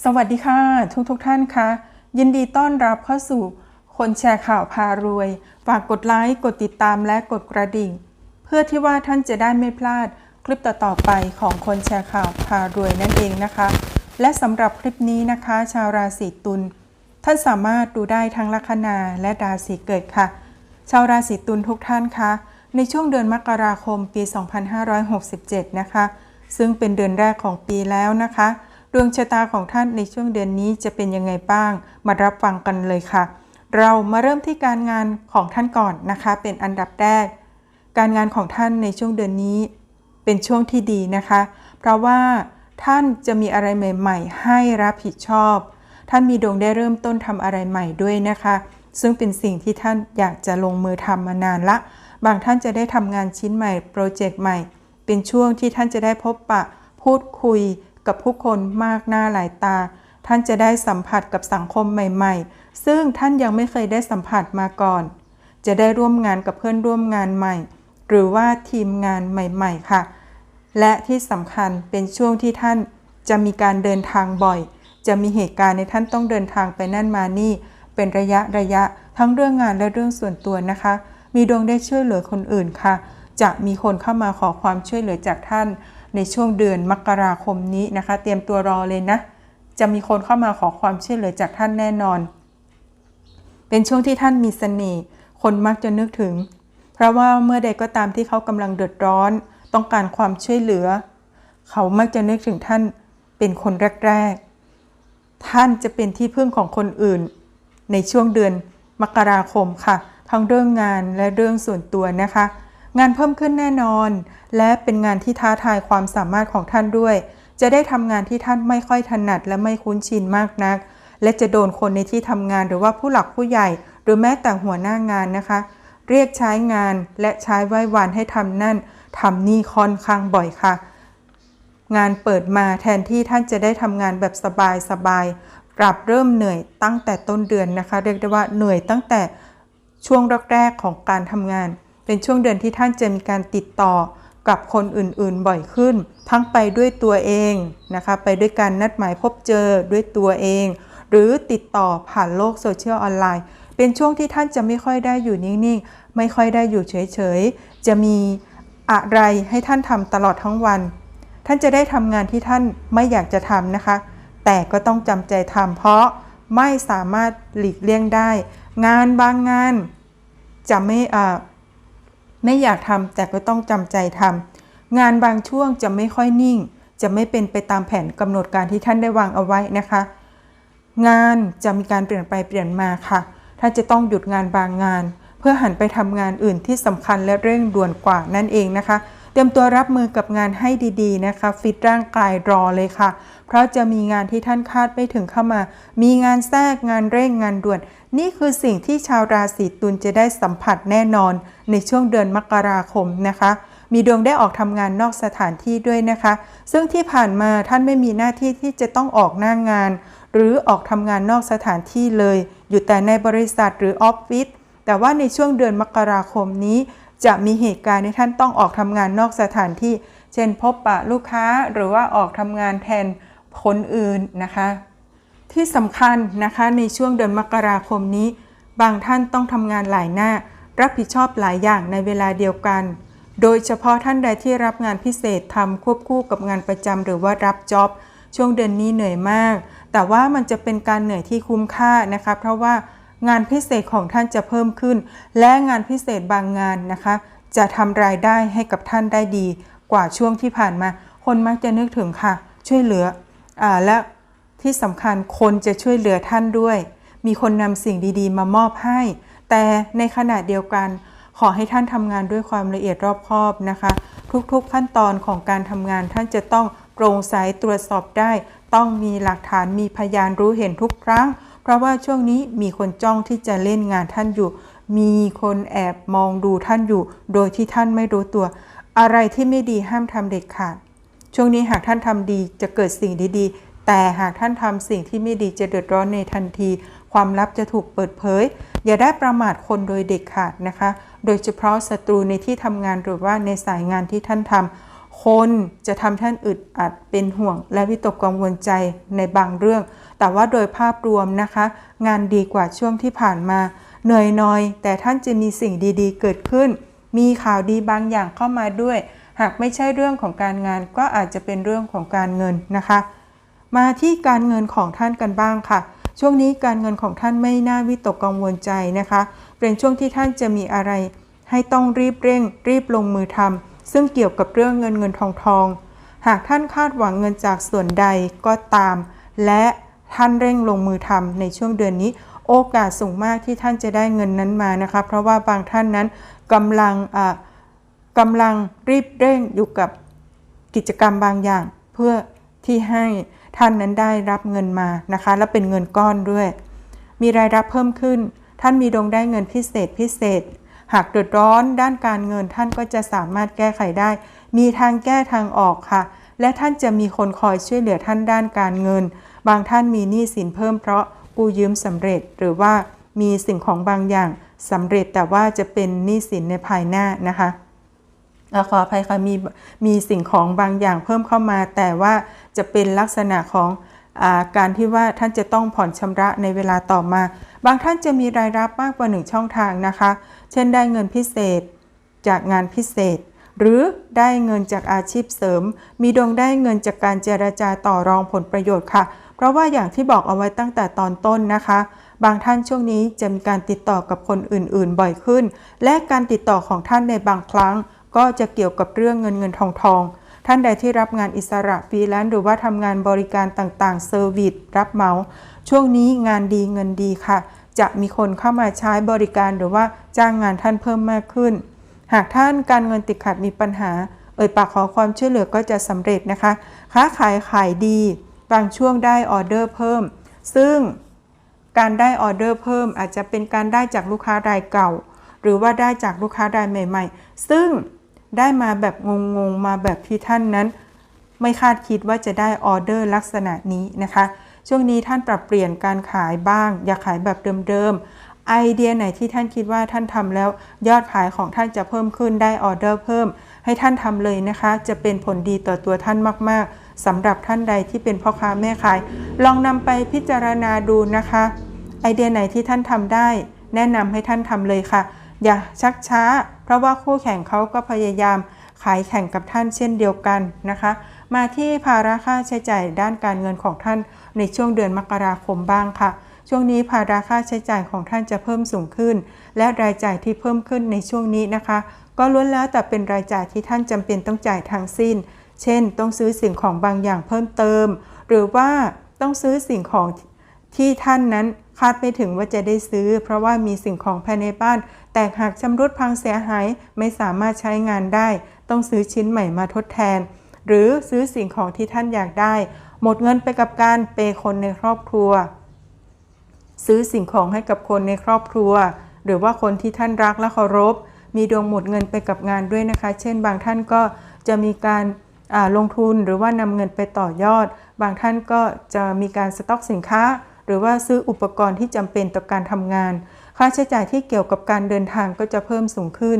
สวัสดีค่ะ ทุกทุกท่านคะยินดีต้อนรับเข้าสู่คนแชร์ข่าวพารวย ฝากกดไลค์กดติดตามและกดกระดิ่ง เพื่อที่ว่าท่านจะได้ไม่พลาดคลิปต่อๆไปของคนแชร์ข่าวพารวยนั่นเองนะคะ และสำหรับคลิปนี้นะคะ ชาวราศีตุลท่านสามารถดูได้ทั้งลัคนาและราศีเกิดค่ะ ชาวราศีตุลทุกท่านคะในช่วงเดือนมกราคมปี 2567 นะคะ ซึ่งเป็นเดือนแรกของปีแล้วนะคะ ดวงชะตาของท่านในช่วงเดือนนี้จะเป็นยังไงบ้าง มารับฟังกันเลยค่ะ เรามาเริ่มที่การงานของท่านก่อนนะคะ เป็นอันดับแรก การงานของท่านในช่วงเดือนนี้ เป็นช่วงที่ดีนะคะ เพราะว่าท่านจะมีอะไรใหม่ ๆ ให้รับผิดชอบ ท่านมีดวงได้เริ่มต้นทำอะไรใหม่ด้วยนะคะ ซึ่งเป็นสิ่งที่ท่านอยากจะลงมือทำมานานละ บางท่านจะได้ทำงานชิ้นใหม่ โปรเจกต์ใหม่ เป็นช่วงที่ท่านจะได้พบปะ พูดคุย กับผู้คนมากหน้าหลายตา ท่านจะได้สัมผัสกับสังคมใหม่ ๆ ซึ่งท่านยังไม่เคยได้สัมผัสมาก่อน จะได้ร่วมงานกับเพื่อนร่วมงานใหม่ หรือว่าทีมงานใหม่ ๆ ค่ะ และที่สำคัญเป็นช่วงที่ท่านจะมีการเดินทางบ่อย จะมีเหตุการณ์ในท่านต้องเดินทางไปนั่นมานี่ เป็นระยะระยะทั้งเรื่องงานและเรื่องส่วนตัวนะคะ มีดวงได้ช่วยเหลือคนอื่นค่ะ จะมีคนเข้ามาขอความช่วยเหลือจากท่าน ในช่วงเดือนมกราคมนี้นะคะ เตรียมตัวรอเลยนะ จะมีคนเข้ามาขอความช่วยเหลือจากท่านแน่นอน เป็นช่วงที่ท่านมีเสน่ห์คนมักจะนึกถึง เพราะว่าเมื่อใดก็ตามที่เขากำลังเดือดร้อน ต้องการความช่วยเหลือ เขามักจะนึกถึงท่านเป็นคนแรก ๆ ท่านจะเป็นที่พึ่งของคนอื่น ในช่วงเดือนมกราคมค่ะ ทั้งเรื่องงานและเรื่องส่วนตัวนะคะ งานเพิ่มขึ้นแน่นอน และเป็นงานที่ท้าทายความสามารถของท่านด้วย จะได้ทำงานที่ท่านไม่ค่อยถนัดและไม่คุ้นชินมากนัก และจะโดนคนในที่ทำงานหรือว่าผู้หลักผู้ใหญ่ หรือแม้แต่หัวหน้างานนะคะ เรียกใช้งานและใช้ไหว้วานให้ทำนั่นทำนี่ค่อนข้างบ่อยค่ะ งานเปิดมาแทนที่ท่านจะได้ทำงานแบบสบายๆกลับเริ่มเหนื่อยตั้งแต่ต้นเดือนนะคะ เรียกได้ว่าเหนื่อยตั้งแต่ช่วงแรกๆของการทำงาน เป็นช่วงเดือนที่ท่านจะมีการติดต่อกับคนอื่นๆบ่อยขึ้น ทั้งไปด้วยตัวเองนะคะไปด้วยการนัดหมายพบเจอด้วยตัวเอง หรือติดต่อผ่านโลกโซเชียลออนไลน์เป็นช่วงที่ท่านจะไม่ค่อยได้อยู่นิ่งๆ ไม่ค่อยได้อยู่เฉยๆ จะมีอะไรให้ท่านทำตลอดทั้งวัน ท่านจะได้ทำงานที่ท่านไม่อยากจะทำนะคะ แต่ก็ต้องจำใจทำเพราะไม่สามารถหลีกเลี่ยงได้ งานบางงานจะไม่อ่า ไม่อยากทำแต่ก็ต้องจำใจทำงานบางช่วงจะไม่ค่อยนิ่ง จะไม่เป็นไปตามแผนกำหนดการที่ท่านได้วางเอาไว้นะคะ งานจะมีการเปลี่ยนไปเปลี่ยนมาค่ะ ท่านจะต้องหยุดงานบางงาน เพื่อหันไปทำงานอื่นที่สำคัญและเร่งด่วนกว่านั่นเองนะคะ เตรียมตัวรับมือกับงานให้ดีๆนะคะ ฟิตร่างกายรอเลยค่ะ เพราะจะมีงานที่ท่านคาดไม่ถึงเข้ามา มีงานแทรกงานเร่งงานด่วน นี่คือสิ่งที่ชาวราศีตุลจะได้สัมผัสแน่นอน ในช่วงเดือนมกราคมนะคะ มีดวงได้ออกทำงานนอกสถานที่ด้วยนะคะ ซึ่งที่ผ่านมาท่านไม่มีหน้าที่ที่จะต้องออกหน้างาน หรือออกทำงานนอกสถานที่เลย อยู่แต่ในบริษัทหรือออฟฟิศแต่ว่าในช่วงเดือนมกราคมนี้ จะมีเหตุการณ์ที่ท่านต้องออกทำงานนอกสถานที่ เช่นพบปะลูกค้าหรือว่าออกทำงานแทนคนอื่นนะคะ ที่สำคัญนะคะในช่วงเดือนมกราคมนี้ บางท่านต้องทำงานหลายหน้า รับผิดชอบหลายอย่างในเวลาเดียวกัน โดยเฉพาะท่านใดที่รับงานพิเศษทำควบคู่กับงานประจำหรือว่ารับจ็อบช่วงเดือนนี้เหนื่อยมาก แต่ว่ามันจะเป็นการเหนื่อยที่คุ้มค่านะคะ เพราะว่า งานพิเศษของท่านจะเพิ่มขึ้น และงานพิเศษบางงานนะคะ จะทำรายได้ให้กับท่านได้ดี กว่าช่วงที่ผ่านมา คนมักจะนึกถึงค่ะ ช่วยเหลืออและที่สำคัญคนจะช่วยเหลือท่านด้วย มีคนนำสิ่งดีๆ มามอบให้ แต่ในขณะเดียวกัน ขอให้ท่านทำงานด้วยความละเอียดรอบคอบนะคะ ทุกๆขั้นตอนของการทำงานท่านจะต้องโปร่งใสตรวจสอบได้ ต้องมีหลักฐานมีพยานรู้เห็นทุกครั้ง เพราะว่าช่วงนี้มีคนจ้องที่จะเล่นงานท่านอยู่ มีคนแอบมองดูท่านอยู่ โดยที่ท่านไม่รู้ตัว อะไรที่ไม่ดีห้ามทำเด็ดขาด ช่วงนี้หากท่านทำดีจะเกิดสิ่งดีๆ แต่หากท่านทำสิ่งที่ไม่ดีจะเดือดร้อนในทันที ความลับจะถูกเปิดเผย อย่าได้ประมาทคนโดยเด็ดขาดนะคะ โดยเฉพาะศัตรูในที่ทำงานหรือว่าในสายงานที่ท่านทำ คนจะทำท่านอึดอัดเป็นห่วง และวิตกกังวลใจในบางเรื่อง แต่ว่าโดยภาพรวมนะคะ งานดีกว่าช่วงที่ผ่านมา เหนื่อยหน่อย แต่ท่านจะมีสิ่งดีๆ เกิดขึ้น มีข่าวดีบางอย่างเข้ามาด้วย หากไม่ใช่เรื่องของการงานก็อาจจะเป็นเรื่องของการเงินนะคะ มาที่การเงินของท่านกันบ้างค่ะ ช่วงนี้การเงินของท่านไม่น่าวิตกกังวลใจนะคะ เป็นช่วงที่ท่านจะมีอะไร ให้ต้องรีบเร่ง รีบลงมือทำ ซึ่งเกี่ยวกับเรื่องเงินเงินทองทอง หากท่านคาดหวังเงินจากส่วนใดก็ตาม และท่านเร่งลงมือทำในช่วงเดือนนี้ โอกาสสูงมากที่ท่านจะได้เงินนั้นมานะคะ เพราะว่าบางท่านนั้นกำลังอ่ากำลังรีบเร่งอยู่กับกิจกรรมบางอย่าง เพื่อที่ให้ท่านนั้นได้รับเงินมานะคะ และเป็นเงินก้อนด้วย มีรายรับเพิ่มขึ้น ท่านมีดวงได้เงินพิเศษพิเศษ หากเดือดร้อนด้านการเงินท่านก็จะสามารถแก้ไขได้ มีทางแก้ทางออกค่ะ และท่านจะมีคนคอยช่วยเหลือท่านด้านการเงิน บางท่านมีหนี้สินเพิ่มเพราะกู้ยืมสำเร็จหรือว่ามีสิ่งของบางอย่างสำเร็จแต่ว่าจะเป็นหนี้สินในภายหน้านะคะขออภัยค่ะมีมีสิ่งของบางอย่างเพิ่มเข้ามา แต่ว่าจะเป็นลักษณะของอาการที่ว่าท่านจะต้องผ่อนชำระในเวลาต่อมา บางท่านจะมีรายรับมากกว่าหนึ่งช่องทางนะคะ เช่นได้เงินพิเศษจากงานพิเศษ หรือได้เงินจากอาชีพเสริม มีดวงได้เงินจากการเจรจาต่อรองผลประโยชน์ค่ะ เพราะว่าอย่างที่บอกเอาไว้ตั้งแต่ตอนต้นนะคะ บางท่านช่วงนี้จะมีการติดต่อกับคนอื่นๆ บ่อยขึ้น และการติดต่อของท่านในบางครั้ง ก็จะเกี่ยวกับเรื่องเงินเงินทองทอง ท่านใดที่รับงานอิสระฟรีแลนซ์หรือว่าทำงานบริการต่างๆเซอร์วิสรับเหมาช่วงนี้งานดีเงินดีค่ะ จะมีคนเข้ามาใช้บริการหรือว่าจ้างงานท่านเพิ่มมากขึ้น หากท่านการเงินติดขัดมีปัญหา เอ่ยปากขอความช่วยเหลือก็จะสำเร็จนะคะ ค้าขายขายดี บางช่วงได้ออเดอร์เพิ่ม ซึ่งการได้ออเดอร์เพิ่มอาจจะเป็นการได้จากลูกค้ารายเก่า หรือว่าได้จากลูกค้ารายใหม่ ๆ ซึ่ง ได้มาแบบงงๆ มาแบบที่ท่านนั้น ไม่คาดคิดว่าจะได้ออเดอร์ลักษณะนี้นะคะ ช่วงนี้ท่านปรับเปลี่ยนการขายบ้าง อย่าขายแบบเดิมๆ ไอเดียไหนที่ท่านคิดว่าท่านทำแล้วยอดขายของท่านจะเพิ่มขึ้นได้ออเดอร์เพิ่ม ให้ท่านทำเลยนะคะ จะเป็นผลดีต่อตัวท่านมากๆสำหรับท่านใดที่เป็นพ่อค้าแม่ขาย ลองนำไปพิจารณาดูนะคะ ไอเดียไหนที่ท่านทำได้ แนะนำให้ท่านทำเลยค่ะ อย่าชักช้า เพราะว่าคู่แข่งเขาก็พยายามขายแข่งกับท่านเช่นเดียวกันนะคะ มาที่ภาระค่าใช้จ่ายด้านการเงินของท่านในช่วงเดือนมกราคมบ้างค่ะ ช่วงนี้ภาระค่าใช้จ่ายของท่านจะเพิ่มสูงขึ้น และรายจ่ายที่เพิ่มขึ้นในช่วงนี้นะคะ ก็ล้วนแล้วแต่เป็นรายจ่ายที่ท่านจำเป็นต้องจ่ายทั้งสิ้น เช่น ต้องซื้อสิ่งของบางอย่างเพิ่มเติม หรือว่าต้องซื้อสิ่งของที่ท่านนั้น คาดไม่ถึงว่าจะได้ซื้อ เพราะว่ามีสิ่งของภายในบ้าน แตกหักชำรุดพังเสียหายไม่สามารถใช้งานได้ ต้องซื้อชิ้นใหม่มาทดแทน หรือซื้อสิ่งของที่ท่านอยากได้ หมดเงินไปกับการเปย์คนในครอบครัว ซื้อสิ่งของให้กับคนในครอบครัว หรือว่าคนที่ท่านรักและเคารพ มีดวงหมดเงินไปกับงานด้วยนะคะ เช่น บางท่านก็จะมีการาลงทุนหรือว่านำเงินไปต่อยอด บางท่านก็จะมีการสต็อกสินค้า หรือว่าซื้ออุปกรณ์ที่จำเป็นต่อการทำงาน ค่าใช้จ่ายที่เกี่ยวกับการเดินทางก็จะเพิ่มสูงขึ้น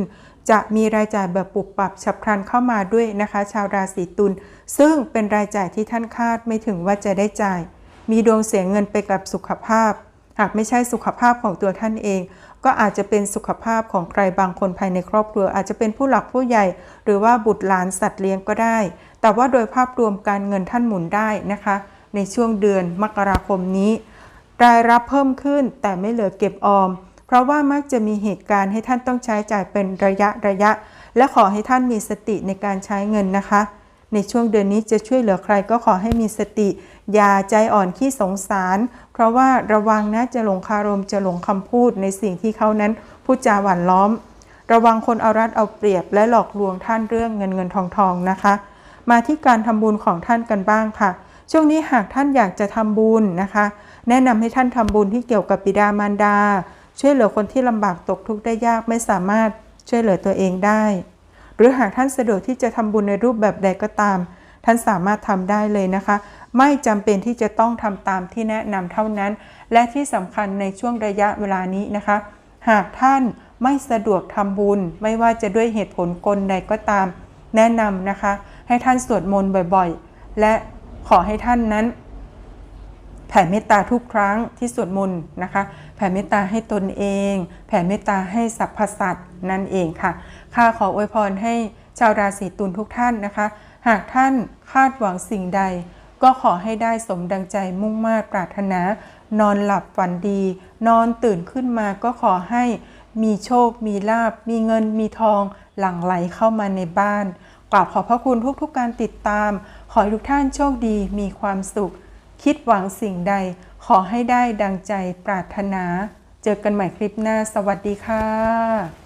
จะมีรายจ่ายแบบปรับปรับฉับพลันเข้ามาด้วยนะคะ ชาวราศีตุลซึ่งเป็นรายจ่ายที่ท่านคาดไม่ถึงว่าจะได้จ่าย มีดวงเสียเงินไปกับสุขภาพ หากไม่ใช่สุขภาพของตัวท่านเอง ก็อาจจะเป็นสุขภาพของใครบางคนภายในครอบครัว อาจจะเป็นผู้หลักผู้ใหญ่ หรือว่าบุตรหลานสัตว์เลี้ยงก็ได้ แต่ว่าโดยภาพรวมการเงินท่านหมุนได้นะคะ ในช่วงเดือนมกราคมนี้ รายรับเพิ่มขึ้นแต่ไม่เหลือเก็บออม เพราะว่ามักจะมีเหตุการณ์ให้ท่านต้องใช้จ่ายเป็นระยะระยะ และขอให้ท่านมีสติในการใช้เงินนะคะ ในช่วงเดือนนี้จะช่วยเหลือใครก็ขอให้มีสติ อย่าใจอ่อนขี้สงสาร เพราะว่าระวังนะจะหลงคารมจะหลงคำพูดในสิ่งที่เขานั้นพูดจาหวานล้อม ระวังคนเอารัดเอาเปรียบ และหลอกลวงท่านเรื่องเงินเงินทองทองนะคะ มาที่การทำบุญของท่านกันบ้างค่ะ ช่วงนี้หากท่านอยากจะทำบุญนะคะ แนะนำให้ท่านทำบุญที่เกี่ยวกับบิดามารดา ช่วยเหลือคนที่ลำบากตกทุกข์ได้ยากไม่สามารถช่วยเหลือตัวเองได้ หรือหากท่านสะดวกที่จะทำบุญในรูปแบบใดก็ตาม ท่านสามารถทำได้เลยนะคะ ไม่จำเป็นที่จะต้องทำตามที่แนะนำเท่านั้น และที่สำคัญในช่วงระยะเวลานี้นะคะ หากท่านไม่สะดวกทำบุญ ไม่ว่าจะด้วยเหตุผลกลใดก็ตาม แนะนำนะคะ ให้ท่านสวดมนต์บ่อยๆ และขอให้ท่านนั้น แผ่เมตตาทุกครั้งที่สวดมนต์นะคะ แผ่เมตตาให้ตนเอง แผ่เมตตาให้สรรพสัตว์นั่นเองค่ะข้าขออวยพรให้ชาวราศีตุลทุกท่านนะคะ หากท่านคาดหวังสิ่งใด ก็ขอให้ได้สมดังใจมุ่งมา่ปรารถนา นอนหลับฝันดี นอนตื่นขึ้นมาก็ขอให้มีโชค มีลาบ มีเงิน มีทอง หลั่งไหลเข้ามาในบ้านกราบขอบพระคุณทุกๆการติดตาม ขอให้ทุกท่านโชคดี มีความสุข คิดหวังสิ่งใดขอให้ได้ดังใจปรารถนา เจอกันใหม่คลิปหน้า สวัสดีค่ะ